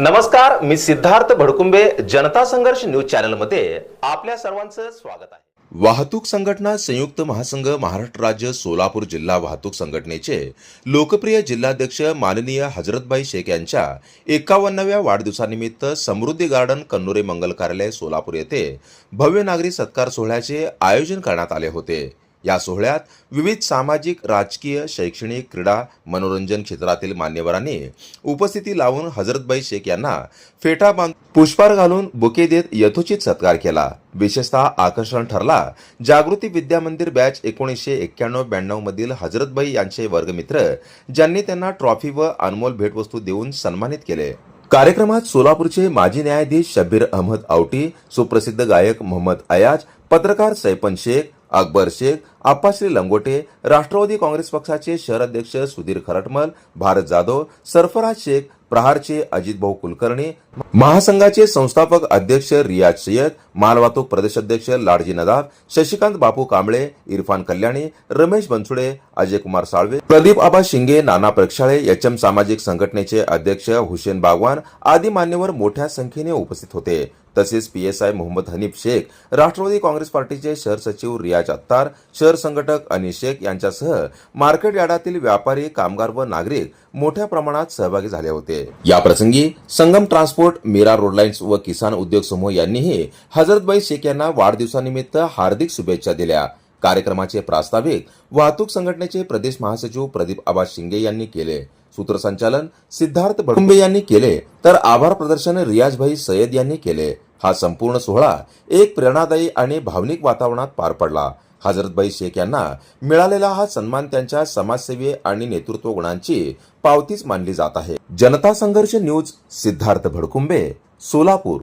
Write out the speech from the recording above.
नमस्कार मी सिद्धार्थ भडकुंबे जनता संघर्ष न्यूज चॅनलमध्ये आपल्या सर्वांचं स्वागत आहे. वाहतूक संघटना संयुक्त महासंघ महाराष्ट्र राज्य सोलापूर जिल्हा वाहतूक संघटनेचे लोकप्रिय जिल्हाध्यक्ष माननीय हजरतबाई शेख यांच्या एकावन्नाव्या वाढदिवसानिमित्त समृद्धी गार्डन कन्नोरे मंगल कार्यालय सोलापूर येथे भव्य नागरी सत्कार सोहळ्याचे आयोजन करण्यात आले होते. या सोहळ्यात विविध सामाजिक राजकीय शैक्षणिक क्रीडा मनोरंजन क्षेत्रातील मान्यवरांनी उपस्थिती लावून हजरतबाई शेख यांना फेटा बांध पुष्पार घालून बुके देत यथोचित सत्कार केला. विशेषतः आकर्षण ठरला जागृती विद्या मंदिर बॅच एकोणीसशे एक्क्याण्णव ब्याण्णव मधील हजरतबाई यांचे वर्गमित्र ज्यांनी त्यांना ट्रॉफी व अनमोल भेटवस्तू देऊन सन्मानित केले. कार्यक्रमात सोलापूरचे माजी न्यायाधीश शब्बीर अहमद आवटी सुप्रसिद्ध गायक मोहम्मद अयाज पत्रकार सैपन शेख अकबर शेख आप्पाश्री लंगोटे राष्ट्रवादी काँग्रेस पक्षाचे शहर अध्यक्ष सुधीर खरटमल भारत जाधव सरफराज शेख प्रहारचे अजित भाऊ कुलकर्णी महासंघाचे संस्थापक अध्यक्ष रियाज सय्यद मालवाहतूक प्रदेशाध्यक्ष लाडजी नदाब शशिकांत बापू कांबळे इरफान कल्याणी रमेश बनसुडे अजय कुमार साळवे प्रदीप आबा शिंगे नाना प्रक्षाळे एचएम सामाजिक संघटनेचे अध्यक्ष हुसेन बागवान आदी मान्यवर मोठ्या संख्येने उपस्थित होते. तसेच पीएसआय मोहम्मद हनीफ शेख राष्ट्रवादी काँग्रेस पार्टीचे शहर सचिव रियाज अत्तार शहर संघटक अनिल शेख यांच्यासह मार्केट यार्डातील व्यापारी कामगार व नागरिक मोठ्या प्रमाणात सहभागी झाले होते. या प्रसंगी संगम ट्रान्सपोर्ट मीरा रोडलाईन्स व किसान उद्योग समूह यांनीही हजरतबाई शेख यांना वाढदिवसानिमित्त हार्दिक शुभेच्छा दिल्या. कार्यक्रमाचे प्रास्ताविक वाहतूक संघटनेचे प्रदेश महासचिव प्रदीप आबा शिंगे यांनी केले. सूत्रसंचालन सिद्धार्थ भडकुंबे यांनी केले तर आभार प्रदर्शन रियाजभाई सय्यद यांनी केले. हा संपूर्ण सोहळा एक प्रेरणादायी आणि भावनिक वातावरणात पार पडला. हजरतबाई शेख यांना मिळालेला हा सन्मान त्यांच्या समाजसेवी आणि नेतृत्व गुणांची पावतीच मानली जात आहे. जनता संघर्ष न्यूज सिद्धार्थ भडकुंबे सोलापूर.